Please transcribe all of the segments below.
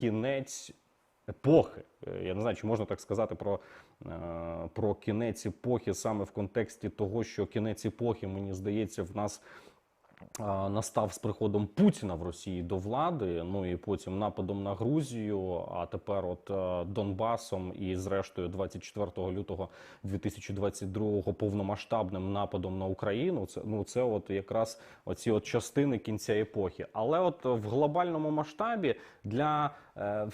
кінець епохи. Е, Я не знаю, чи можна так сказати про, е, про кінець епохи саме в контексті того, що кінець епохи, мені здається, в нас настав з приходом Путіна в Росії до влади. Ну і потім нападом на Грузію. А тепер, от е, Донбасом, і зрештою, 24 лютого 2022 повномасштабним нападом на Україну. Це ну це от якраз оці от частини кінця епохи. Але от в глобальному масштабі для е,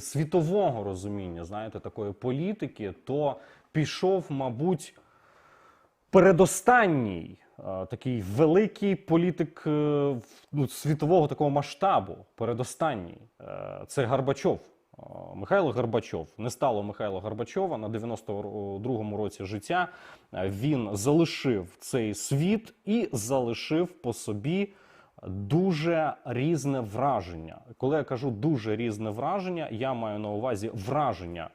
світового розуміння, знаєте, такої політики, то пішов, мабуть передостанній такий великий політик е, ну, світового такого масштабу. Передостанній Е, це Горбачов. Е, Михайло Горбачов. Не стало Михайла Горбачова на 92-му році життя. Е, Він залишив цей світ і залишив по собі дуже різне враження. Коли я кажу дуже різне враження, я маю на увазі враження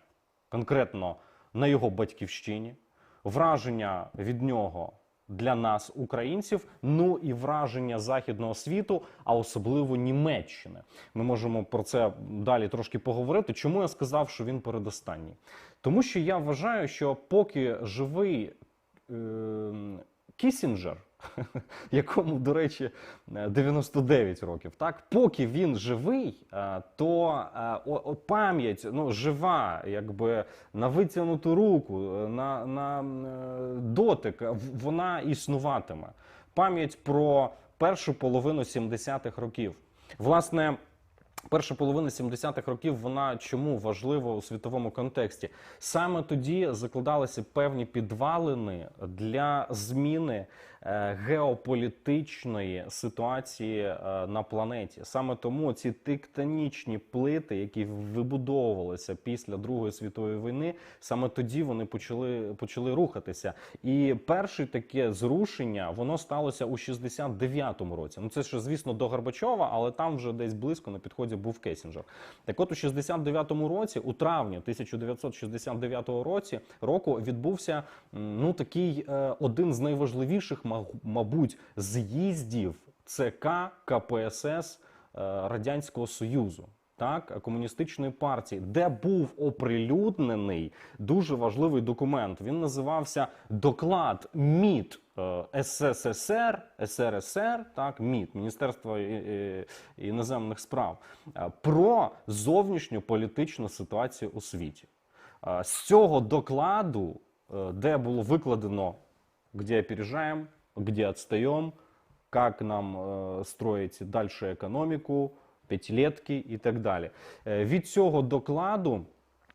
конкретно на його батьківщині, враження від нього для нас, українців, ну і враження західного світу, а особливо Німеччини. Ми можемо про це далі трошки поговорити. Чому я сказав, що він передостанній? Тому що я вважаю, що поки живий е, Кісінджер, якому, до речі, е, 99 років, так поки він живий, е, то е, пам'ять ну, жива, якби на витягнуту руку, е, на, на е, дотик, вона існуватиме. Пам'ять про першу половину 70-х років. Власне. Перша половина 70-х років вона чому важлива у світовому контексті? Саме тоді закладалися певні підвалини для зміни е, геополітичної ситуації е, на планеті. Саме тому ці тектонічні плити, які вибудовувалися після Другої світової війни, саме тоді вони почали, почали рухатися. І перше таке зрушення воно сталося у 69-му році. Ну це ще, звісно, до Горбачова, але там вже десь близько на підході був Кесінджер. Так от у 69-му році, у травні 1969 році, року відбувся ну такий е, один з найважливіших, мабуть, з'їздів ЦК КПСС е, Радянського Союзу. Так, комуністичної партії, де був оприлюднений дуже важливий документ. Він називався Доклад МІД е, СССР, СРСР, так, МІД, Міністерство е, іноземних справ, про зовнішню політичну ситуацію у світі. З цього докладу, де було викладено, где опережаем, где отстаем, как нам е, строить дальше економіку, п'ятилетки і так далі. Е, Від цього докладу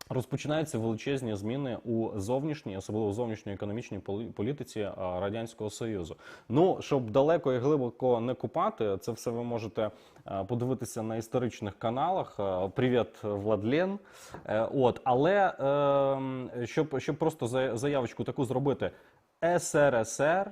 розпочинаються величезні зміни у зовнішній, особливо зовнішньоекономічній полі- політиці е, Радянського Союзу. Ну, щоб далеко і глибоко не купати, це все ви можете е, подивитися на історичних каналах. Е, Привіт, Владлен. Е, От, але е, щоб, щоб просто заявочку таку зробити, СРСР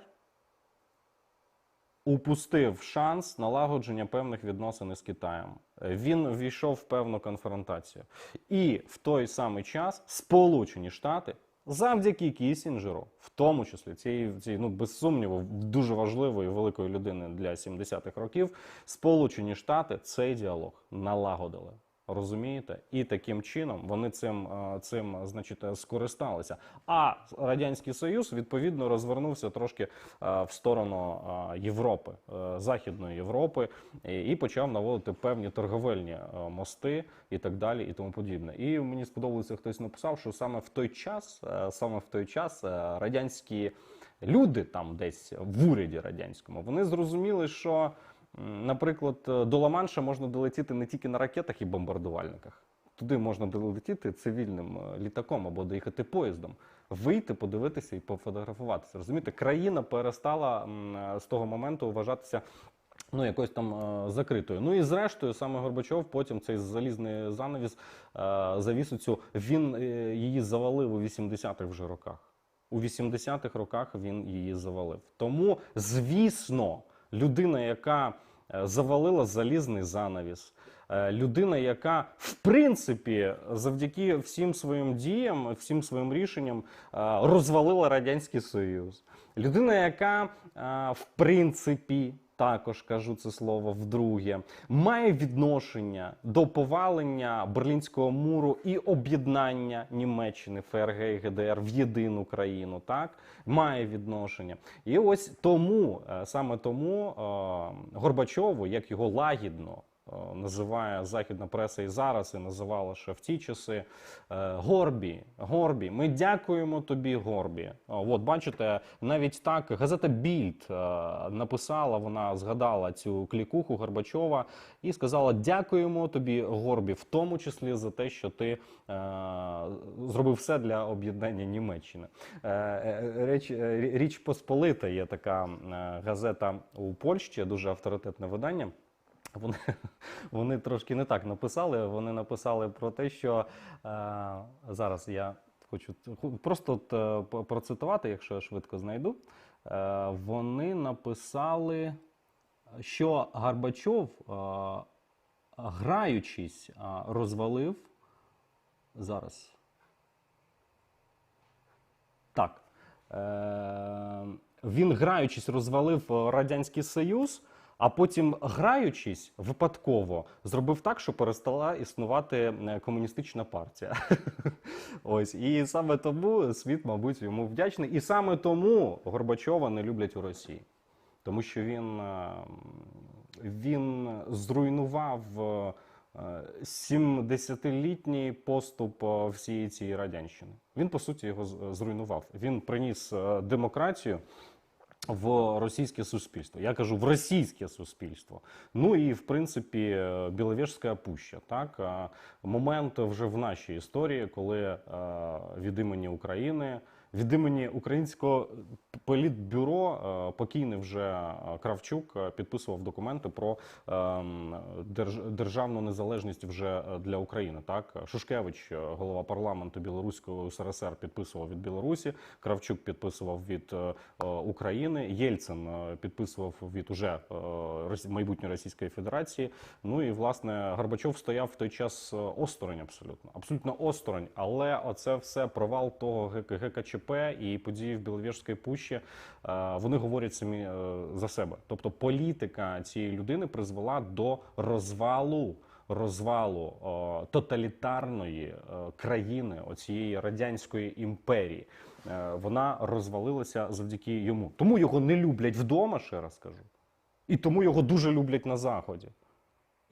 упустив шанс налагодження певних відносин із Китаєм. Е, Він ввійшов в певну конфронтацію. І в той самий час Сполучені Штати. Завдяки Кісінджеру, в тому числі цієї, цієї ну без сумніву, дуже важливої великої людини для 70-х років, Сполучені Штати цей діалог налагодили. Розумієте? І таким чином вони цим, е, цим значить, е, скористалися. А Радянський Союз відповідно розвернувся трошки е, в сторону е, Європи, е, Західної Європи, і почав наводити певні торговельні е, мости і так далі, і тому подібне. І мені сподобалося, хтось написав, що саме в той час, е, саме в той час е, радянські люди там десь в уряді радянському, вони зрозуміли, що. Наприклад, е, до Ла-Манша можна долетіти не тільки на ракетах і бомбардувальниках. Туди можна долетіти цивільним е, літаком або доїхати поїздом, вийти, подивитися і пофотографуватися. Розумієте, країна перестала е, з того моменту вважатися. Ну, якось там закритою. Ну і зрештою, саме Горбачов, потім цей залізний занавіс, завісу цю, він її завалив у 80-х вже роках. У 80-х роках він її завалив. Тому, звісно, людина, яка е, завалила залізний занавіс, е, людина, яка в принципі завдяки всім своїм діям, всім своїм рішенням е, розвалила радянський союз, людина, яка в принципі також кажу це слово вдруге, має відношення до повалення Берлінського муру і об'єднання Німеччини, ФРГ і ГДР в єдину країну. Так має відношення. І ось тому е, саме тому е, Горбачову, як його лагідно. Е, Називає західна преса і зараз, і називала ще в ті часи е, Горбі. Горбі. Ми дякуємо тобі, Горбі. От бачите, навіть так газета Більд е, написала, вона згадала цю клікуху Горбачова і сказала: Дякуємо тобі, Горбі, в тому числі за те, що ти е, зробив все для об'єднання Німеччини. Е, е, Річ, е, Річ Посполита є така е, газета у Польщі, дуже авторитетне видання. Вони, вони трошки не так написали. Вони написали про те, що е, зараз я хочу просто от, е, процитувати, якщо я швидко знайду. Е, вони написали, що Гарбачов, е, граючись, е, розвалив зараз. Так. Е, він граючись розвалив е, Радянський Союз, а потім, граючись випадково, зробив так, що перестала існувати е, комуністична партія. Ось. І саме тому світ, мабуть, йому вдячний. І саме тому Горбачова не люблять у Росії. Тому що він, е, він зруйнував е, 70-літній поступ е, всієї цієї радянщини. Він, по суті, його зруйнував. Він приніс демократію в російське суспільство. Я кажу в російське суспільство. Ну і в принципі е, Біловежська пуща. Так Е, момент вже в нашій історії, коли е, від імені України. Від імені українського політбюро е, покійний вже е, Кравчук е, підписував документи про ем, державну незалежність вже для України. Так Шушкевич, голова парламенту Білоруського СРСР, підписував від Білорусі. Кравчук підписував від України. Єльцин підписував від уже майбутньої Російської Федерації. Ну і власне Горбачов стояв в той час осторонь, абсолютно, абсолютно осторонь. Але оце все провал того ГК ГКЧП і події в Біловежській пущі. е, Вони говорять самі е, за себе. Тобто політика цієї людини призвела до розвалу. Розвалу е, тоталітарної е, країни оцієї радянської імперії Е, вона розвалилася завдяки йому. Тому його не люблять вдома, ще раз кажу, і тому його дуже люблять на заході.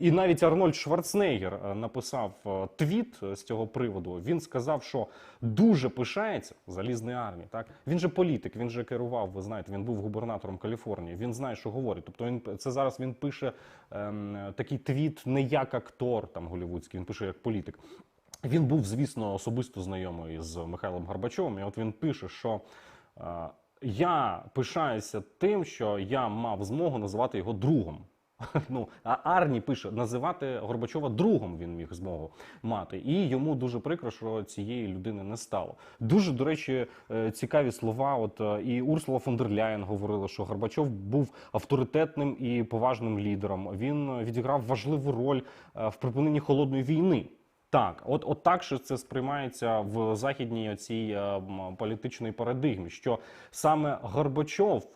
І навіть Арнольд Шварценеггер е, написав е, твіт е, з цього приводу. Він сказав, що дуже пишається залізної армії. Так він же політик, він же керував. Ви знаєте, він був губернатором Каліфорнії. Він знає, що говорить. Тобто він це зараз він пише ем, такий твіт не як актор там голівудський, він пише як політик. Він був, звісно, особисто знайомий з Михайлом Горбачовим. І от він пише, що е, я пишаюся тим, що я мав змогу називати його другом. Ну, а Арні пише, називати Горбачова другом він міг змогу мати. І йому дуже прикро, що цієї людини не стало. Дуже, до речі, е, цікаві слова. От е, і Урсула фон дер Ляєн говорила, що Горбачов був авторитетним і поважним лідером. Він відіграв важливу роль е, в припиненні холодної війни. Так, от, от так що це сприймається в західній оцій е, м, політичній парадигмі, що саме Горбачов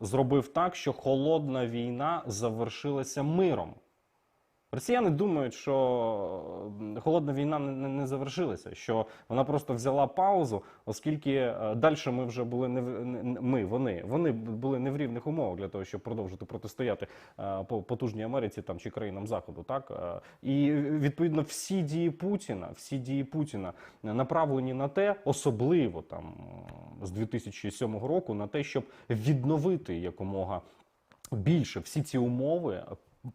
зробив так, що холодна війна завершилася миром. Росіяни думають, що холодна війна не, не, завершилася, що вона просто взяла паузу, оскільки далі ми вже були не- ми, вони, вони були не в рівних умовах для того, щоб продовжити протистояти е, по потужній Америці там чи країнам Заходу. Так Е, і відповідно всі дії Путіна, всі дії Путіна направлені на те, особливо там з 2007 року, на те, щоб відновити якомога більше всі ці умови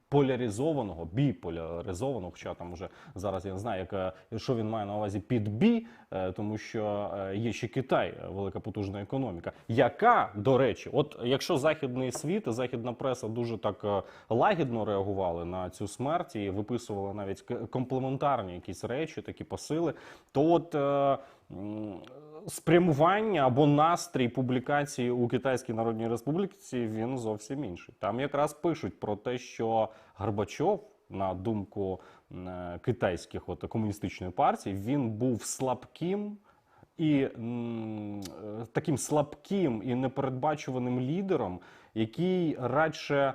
поляризованого, біполяризованого, хоча там вже зараз я не знаю, яка, що він має на увазі під бі, е, тому що е, є ще Китай, е, велика потужна економіка, яка, до речі, от якщо західний світ, західна преса дуже так е, лагідно реагували на цю смерть і виписували навіть комплементарні якісь речі, такі посили, то от. Спрямування або настрій публікації у Китайській Народній Республіці він зовсім інший. Там якраз пишуть про те, що Горбачов, на думку е, китайських от, комуністичної партії, він був слабким і е, таким слабким і непередбачуваним лідером, який радше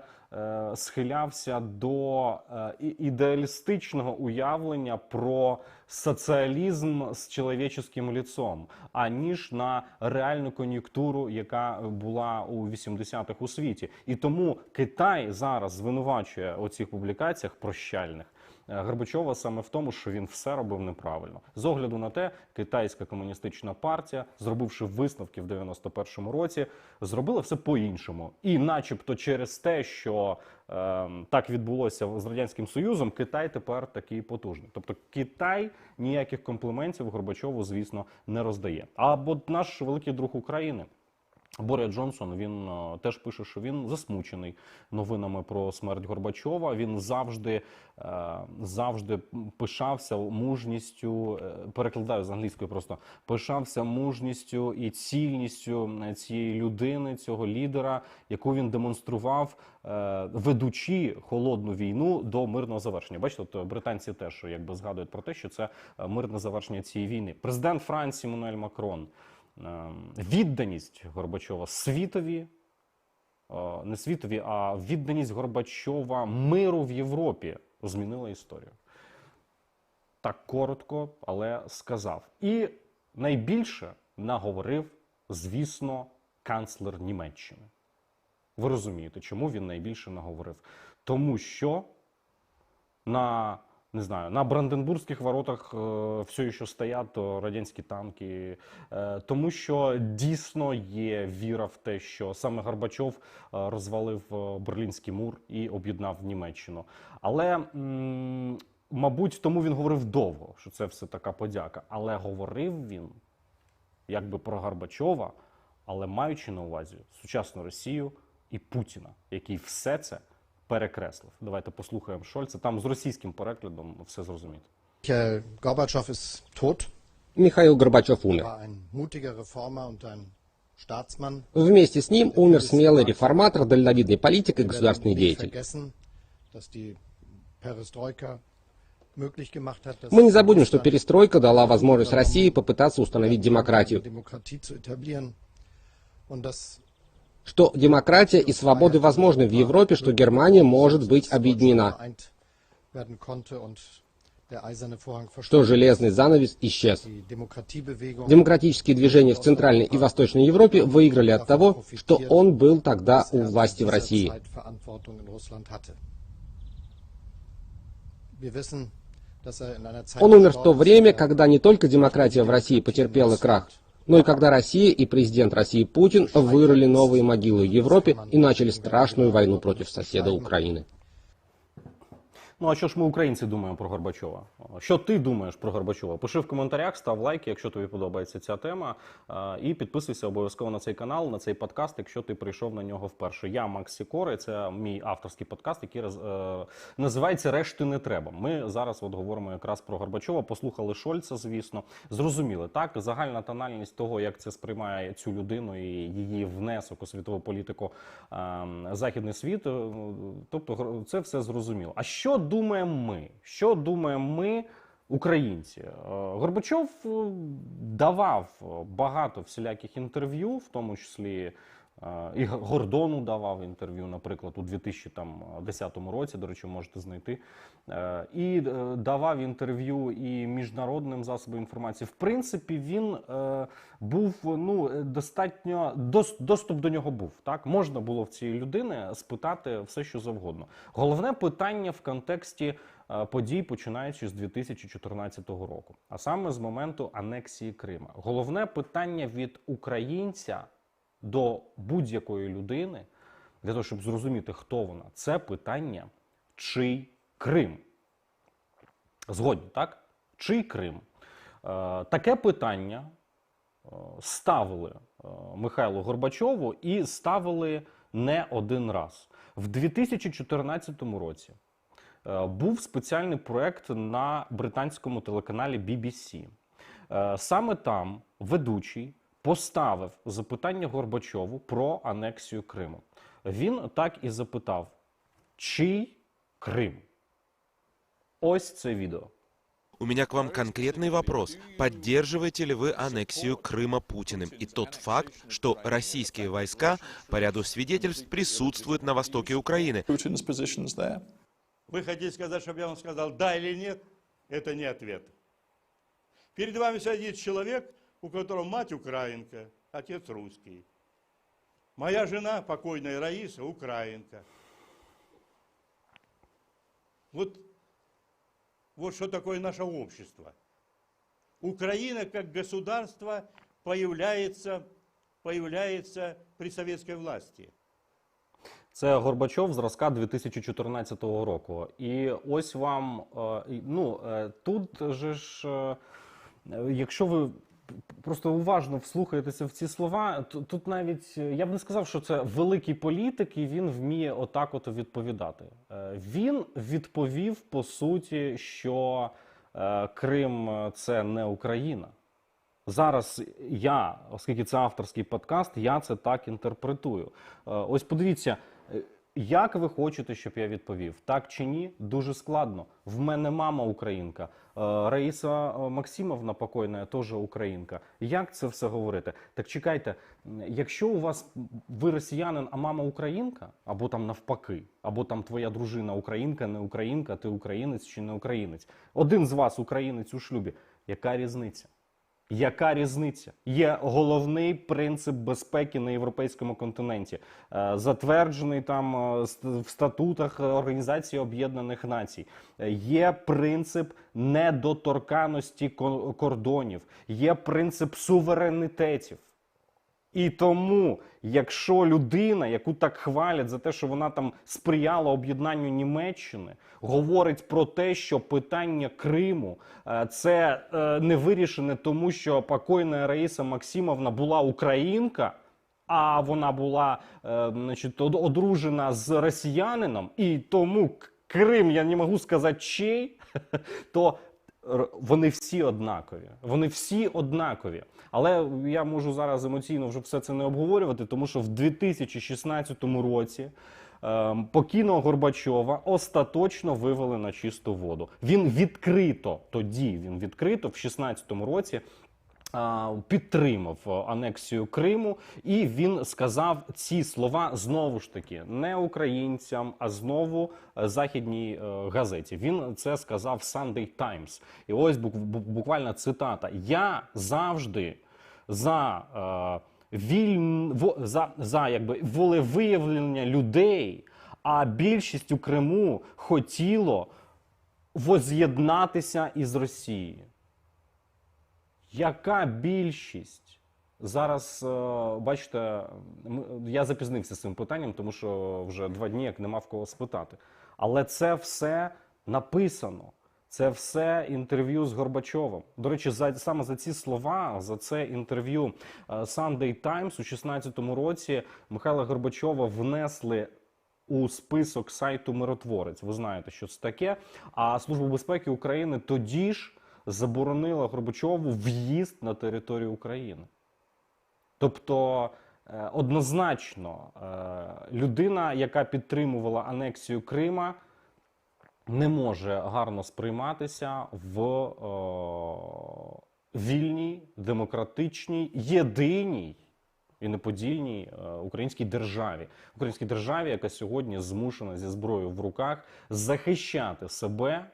схилявся до е, ідеалістичного уявлення про соціалізм з чоловіческим ліцом, аніж на реальну кон'юнктуру, яка була у 80-х у світі. І тому Китай зараз звинувачує у цих публікаціях прощальних. Горбачова саме в тому, що він все робив неправильно. З огляду на те, китайська комуністична партія, зробивши висновки в 91-му році, зробила все по-іншому. І, начебто, через те, що е, так відбулося з радянським союзом, Китай тепер такий потужний. Тобто Китай ніяких компліментів Горбачову, звісно, не роздає. А от наш великий друг України. Боря Джонсон він е, теж пише, що він засмучений новинами про смерть Горбачова. Він завжди, е, завжди пишався мужністю, е, перекладаю з англійської просто пишався мужністю і цільністю цієї людини, цього лідера, яку він демонстрував, ведучи холодну війну до мирного завершення. Бачите, от британці теж якби згадують про те, що це мирне завершення цієї війни. Президент Франції Мануель Макрон. Ем, відданість Горбачова світові, е, не світові, а відданість Горбачова миру в Європі змінила історію. Так коротко, але сказав. І найбільше наговорив, звісно, канцлер Німеччини. Ви розумієте, чому він найбільше наговорив? Тому що на не знаю, на Бранденбурзьких воротах е, все ще стоять е, радянські танки, е, тому що дійсно є віра в те, що саме Горбачов е, розвалив е, Берлінський мур і об'єднав Німеччину. Але м, мабуть, тому він говорив довго, що це все така подяка. Але говорив він якби про Горбачова, але маючи на увазі сучасну Росію і Путіна, який все це перекреслив. Давайте послухаємо Шольца. Там з російським перекладом все зрозуміти. Michael Gorbatschow ist tot, Михаил Горбачев умер. war ein mutiger Reformer und ein Staatsmann. Вместе с ним умер смелый реформатор, дальновидный политик и Wir werden государственный nicht деятель. vergessen, dass die Perestroika möglich gemacht hat, dass Мы не забудем, что Russland перестройка дала возможность России попытаться установить eine демократию, что демократия и свободы возможны в Европе, что Германия может быть объединена, что железный занавес исчез. Демократические движения в Центральной и Восточной Европе выиграли от того, что он был тогда у власти в России. Он умер в то время, когда не только демократия в России потерпела крах, но и когда Россия и президент России Путин вырыли новые могилы в Европе и начали страшную войну против соседа Украины. Ну а що ж ми, українці, думаємо про Горбачова? Що ти думаєш про Горбачова? Пиши в коментарях, став лайк, якщо тобі подобається ця тема. І підписуйся обов'язково на цей канал, на цей подкаст, якщо ти прийшов на нього вперше. Я Макс Сікора, це мій авторський подкаст, який роз- е, називається Решти не треба. Ми зараз от говоримо якраз про Горбачова. Послухали Шольца, звісно. Зрозуміли так. Загальна тональність того, як це сприймає цю людину і її внесок у світову політику е, західний світ. е, Тобто, це все зрозуміло. А що думаємо ми? Що думаємо ми? Українці Е, Горбачов е, давав багато всіляких інтерв'ю, в тому числі і Гордону давав інтерв'ю, наприклад, у 2010 році. До речі, можете знайти. Е, І е, давав інтерв'ю і міжнародним засобам інформації. В принципі, він е, був ну достатньо доступ до нього був. Так можна було в цієї людини спитати все, що завгодно. Головне питання в контексті подій, починаючи з 2014 року, а саме з моменту анексії Крима. Головне питання від українця до будь-якої людини для того, щоб зрозуміти, хто вона, це питання, чий Крим. Згодні, так? Чий Крим? Е, таке питання е, ставили е, Михайлу Горбачову і ставили не один раз. В 2014 році був спеціальний проект на британському телеканалі BBC. Саме там ведучий поставив запитання Горбачову про анексію Криму. Він так і запитав: чий Крим? Ось це відео. У меня к вам конкретный вопрос. Поддерживаете ли вы аннексию Крыма Путиным и тот факт, что российские войска по ряду свидетельств присутствуют на востоке Украины? Putin's positions there. Вы хотите сказать, чтобы я вам сказал да или нет? Это не ответ. Перед вами сидит человек, у которого мать украинка, отец русский. Моя жена, покойная Раиса, украинка. Вот, вот что такое наше общество. Украина как государство появляется, появляется при советской власти. Це Горбачов зразка 2014 року. І ось вам ну тут же ж, якщо ви просто уважно вслухаєтеся в ці слова, тут навіть е, я б не сказав, що це великий політик, і він вміє отак от відповідати. Е, Він відповів по суті, що е, Крим це не Україна. Зараз я, оскільки це авторський подкаст, я це так інтерпретую. Ось подивіться, як ви хочете, щоб я відповів? Так чи ні? Дуже складно. В мене мама українка. Е, Раїса е, Максимовна покойна теж українка. Як це все говорити? Так чекайте, якщо у вас ви росіянин, а мама українка, або там навпаки, або там твоя дружина українка, не українка, ти українець чи не українець. Один з вас українець у шлюбі. Яка різниця? Яка різниця? Є головний принцип безпеки на європейському континенті, е, затверджений там е, в статутах Організації Об'єднаних Націй. Е, Є принцип недоторканості кордонів, є принцип суверенітетів. І тому, якщо людина, яку так хвалять за те, що вона там сприяла об'єднанню Німеччини, говорить про те, що питання Криму е, це е, не вирішене, тому що покойна Раїса Максимовна була українка. А вона була е, значить, одружена з росіянином, і тому Крим, я не можу сказати чий, то вони всі однакові. Вони всі однакові. Але я можу зараз емоційно вже все це не обговорювати, тому що в 2016 році е, покійного Горбачова остаточно вивели на чисту воду. Він відкрито тоді, він відкрито в 16 році. Підтримав е, анексію Криму, і він сказав ці слова знову ж таки не українцям, а знову е, західній е, газеті. Він це сказав Sunday Times. І ось бук- буквально цитата: Я завжди за е, за, за якби волевиявлення людей, а більшість у Криму хотіло воз'єднатися із Росією. Яка більшість? Зараз, е, бачите, я запізнився з цим питанням, тому що вже два дні як нема в кого спитати. Але це все написано. Це все інтерв'ю з Горбачовим. До речі, за саме за ці слова, за це інтерв'ю е, Sunday Times у 16-му році Михайла Горбачова внесли у список сайту Миротворець. Ви знаєте, що це таке. А Служба безпеки України тоді ж заборонила Горбачову в'їзд на територію України. Тобто, е, однозначно, е, людина, яка підтримувала анексію Крима, не може гарно сприйматися в е, вільній, демократичній, єдиній і неподільній українській державі, українській державі, яка сьогодні змушена зі зброєю в руках захищати себе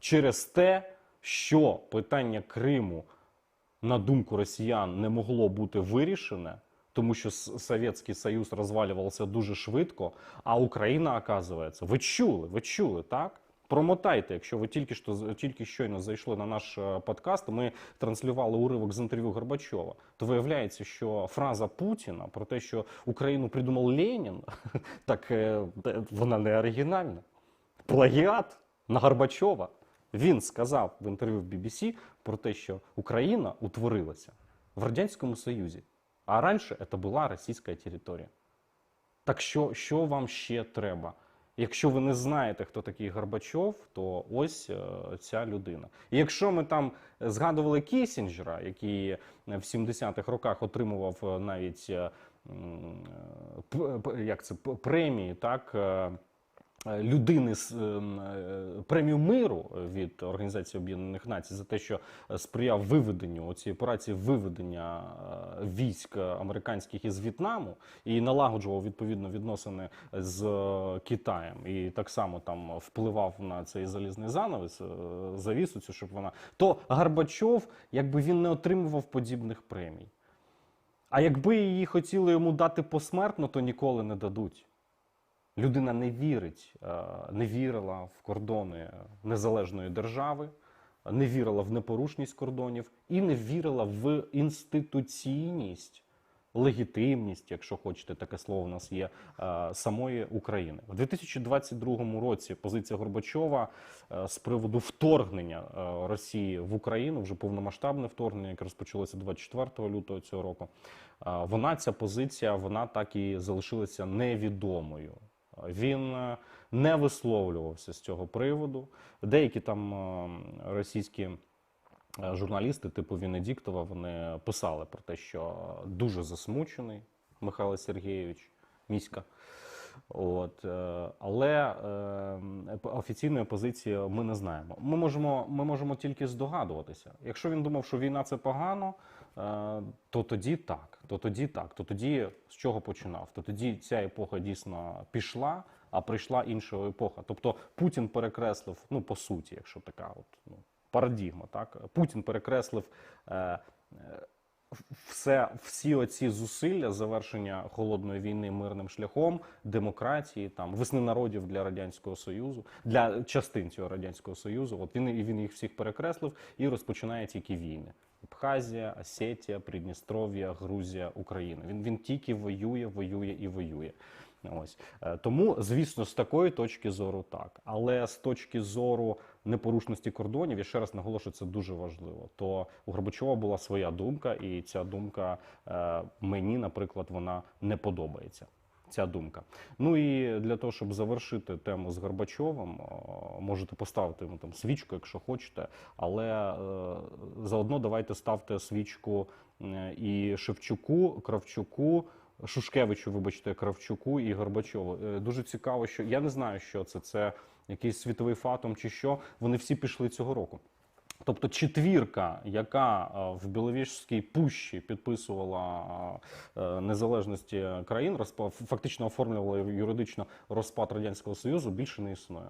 через те, що питання Криму, на думку росіян, не могло бути вирішене. Тому що Совєтський Союз розвалювався дуже швидко, а Україна, оказується, ви чули, ви чули, так? Промотайте, якщо ви тільки що тільки щойно зайшли на наш е, подкаст, ми транслювали уривок з інтерв'ю Горбачова. То виявляється, що фраза Путіна про те, що Україну придумав Ленін, так е, е, вона не оригінальна. Плагіат на Горбачова. Він сказав в інтерв'ю в BBC про те, що Україна утворилася в Радянському Союзі, а раніше це була російська територія. Так що, що вам ще треба? Якщо ви не знаєте, хто такий Горбачов, то ось е, ця людина. І якщо ми там згадували Кісінджера, який е, в 70-х роках отримував е, навіть як це, премії, так, людини з ем, е, премію миру від Організації Об'єднаних Націй за те, що е, сприяв виведенню цієї операції виведення е, військ американських із В'єтнаму і налагоджував відповідно відносини з е, Китаєм, і так само там впливав на цей залізний занавес, е, завісу цю, щоб вона то Горбачов, якби він не отримував подібних премій. А якби її хотіли йому дати посмертно, то ніколи не дадуть. Людина не вірить, е, не вірила в кордони незалежної держави, не вірила в непорушність кордонів і не вірила в інституційність, легітимність, якщо хочете, таке слово у нас є, е, самої України. У 2022 році позиція Горбачова е, з приводу вторгнення Росії в Україну, вже повномасштабне вторгнення, яке розпочалося 24 лютого цього року. Вона ця позиція, вона так і залишилася невідомою. Він е, не висловлювався з цього приводу. Деякі там е, російські е, журналісти, типу Венедіктова, вони писали про те, що дуже засмучений Михайло Сергійович Міська. От, але е, офіційної позиції ми не знаємо. Ми можемо, ми можемо тільки здогадуватися. Якщо він думав, що війна це погано, то тоді так, то тоді так, то тоді з чого починав? То тоді ця епоха дійсно пішла, а прийшла інша епоха. Тобто Путін перекреслив, ну по суті, якщо така от ну, парадігма, так Путін перекреслив. Е, е, все, всі оці зусилля завершення холодної війни мирним шляхом, демократії, там весни народів для радянського союзу, для частин цього радянського союзу. От він він їх всіх перекреслив і розпочинає тільки війни. Абхазія, Осетія, Придністров'я, Грузія, Україна. Він він тільки воює, воює і воює. Ось Е, тому, звісно, з такої точки зору так. Але з точки зору непорушності кордонів, я ще раз наголошую, це дуже важливо. То у Горбачова була своя думка, і ця думка е, мені, наприклад, вона не подобається. Ця думка. Ну і для того, щоб завершити тему з Горбачовим, можете поставити йому там свічку, якщо хочете, але е, заодно давайте ставте свічку е, і Шевчуку, Кравчуку. Шушкевичу, вибачте, Кравчуку і Горбачову. Е, Дуже цікаво, що я не знаю, що це. Це якийсь світовий фатом чи що. Вони всі пішли цього року. Тобто четвірка, яка е, в Біловіжській пущі підписувала е, незалежності країн, фактично оформлювала юридично розпад радянського союзу, більше не існує.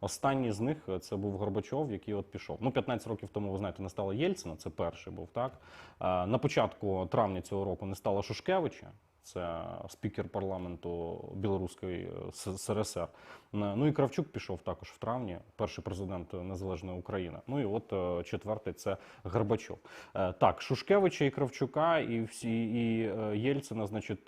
Останній з них е, це був Горбачов, який от пішов. Ну, 15 років тому, ви знаєте, не стало Єльцина, це перший був так. Е, На початку травня цього року не стало Шушкевича, це спікер парламенту Білоруської е, СРСР. Е, Ну і Кравчук пішов також в травні, перший президент Незалежної України. Ну і от е, четвертий це Горбачов. Так, Шушкевича і Кравчука, і всі і Єльцина, значить,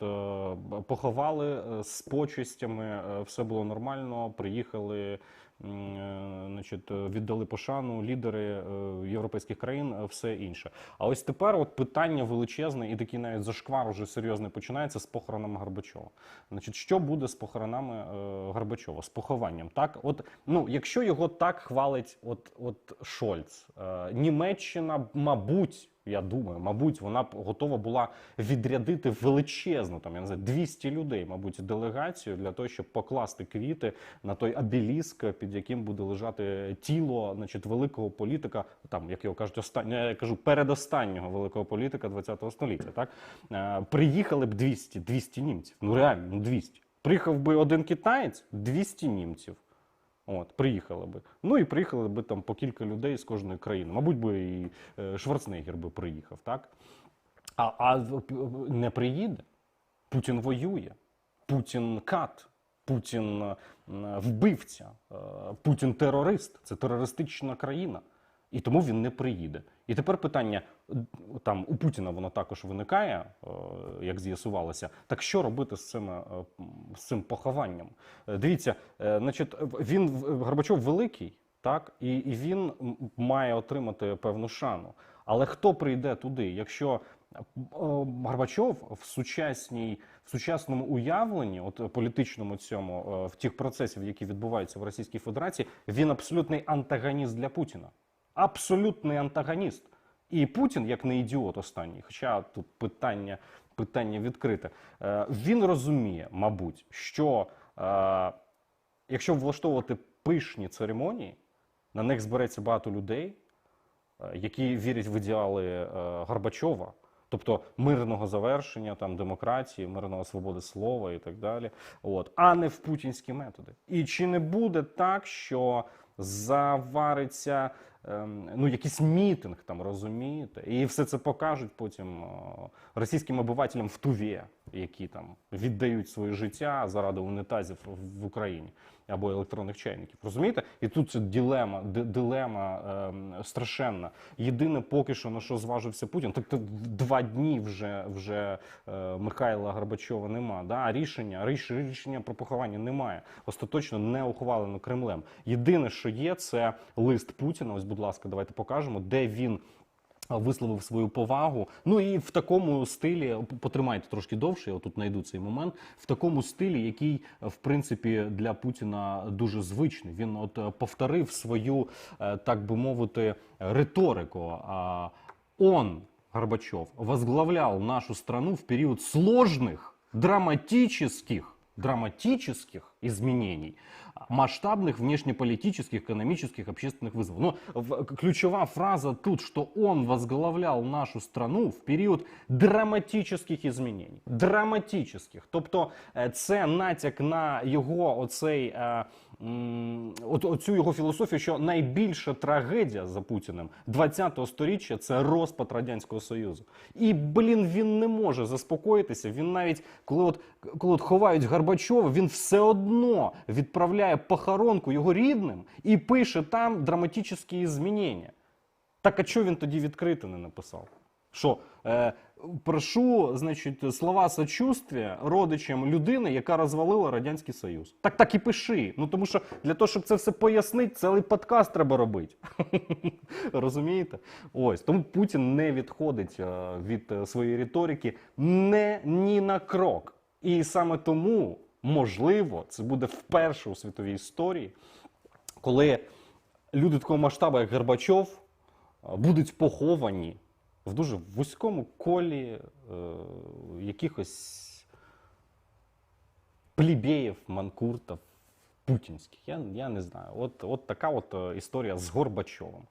поховали з почестями, е, все було нормально. Приїхали. Е, Значить, е, віддали пошану лідери е, європейських країн, все інше. А ось тепер от питання величезне, і такий навіть зашквар уже серйозний починається з похоронами Горбачова. Значить, що буде з похоронами Горбачова, з похованням? Так, от ну, якщо його так хвалить, от, от Шольц, Німеччина, мабуть. Я думаю, мабуть, вона готова була відрядити величезну там я не знаю, 200 людей, мабуть, делегацію для того, щоб покласти квіти на той обеліск, під яким буде лежати тіло, значить, великого політика, там як його кажуть, останнього, я кажу, передостаннього великого політика ХХ століття. Так Е, приїхали б 200, 200 німців. Ну реально, ну 200. Приїхав би один китаєць, 200 німців. От, приїхала би. Ну і приїхали би там по кілька людей з кожної країни. Мабуть, би і е, Шварценеггер би приїхав, так? А, а не приїде. Путін воює. Путін кат. Путін е, вбивця, е, Путін терорист. Це терористична країна. І тому він не приїде. І тепер питання: е, там у Путіна воно також виникає, е, як з'ясувалося. Так що робити з цим, е, з цим похованням? Дивіться, значить, він Горбачов великий, так, і, і він має отримати певну шану. Але хто прийде туди, якщо Горбачов в сучасній в сучасному уявленні, от політичному цьому, в тих процесів, які відбуваються в Російській Федерації, він абсолютний антагоніст для Путіна. Абсолютний антагоніст. І Путін, як не ідіот останній, хоча тут питання, питання відкрите, е, він розуміє, мабуть, що е, якщо влаштовувати пишні церемонії, на них збереться багато людей, е, які вірять в ідеали Горбачова, тобто мирного завершення, там, демократії, мирного свободи слова і так далі, от, а не в путінські методи. І чи не буде так, що завариться ем, ну, якийсь мітинг там, розумієте? І все це покажуть потім російським обивателям в Туві, які там віддають своє життя заради унітазів в Україні або електронних чайників. Розумієте? І тут це дилема, дилема ем, страшенна. Єдине, поки що на що зважився Путін, так два дні вже, вже е, Михайла Горбачова нема. Да? Рішення, ріш- рішення про поховання немає. Остаточно не ухвалено Кремлем. Єдине, що є, це лист Путіна. Ось, будь ласка, давайте покажемо, де він висловив свою повагу. Ну і в такому стилі потримайте трошки довше. Я тут знайду цей момент. В такому стилі, який в принципі для Путіна дуже звичний. Він от е, повторив свою, е, так би мовити, риторику. Он Горбачев возглавлял нашу страну в период сложных, драматических, драматических изменений, масштабных внешнеполитических, экономических, общественных вызовов. Но в- ключевая фраза тут, что он возглавлял нашу страну в період драматических изменений. Драматических. Тобто е, це натяк на його оцей, е, м, от, оцю його філософію, що найбільша трагедія за Путіним 20-го сторіччя це розпад Радянського Союзу. І, блін, він не може заспокоїтися. Він навіть, коли от, коли от ховають Горбачова, він все одно відправляє похоронку його рідним і пише там драматичні змінення. Так а чого він тоді відкрито не написав? Що е, прошу, значить, слова сочувствия родичам людини, яка розвалила Радянський Союз. Так так і пиши. Ну тому що для того, щоб це все пояснити, цілий подкаст треба робити. Розумієте? Ось тому Путін не відходить е, від е, своєї риторики не ні на крок. І саме тому, можливо, це буде вперше у світовій історії, коли люди такого масштабу, як Горбачов, е, будуть поховані в дуже вузькому колі е, якихось плібеїв, манкуртов, путінських. Я, я не знаю. От, от така от е, історія з Горбачовим.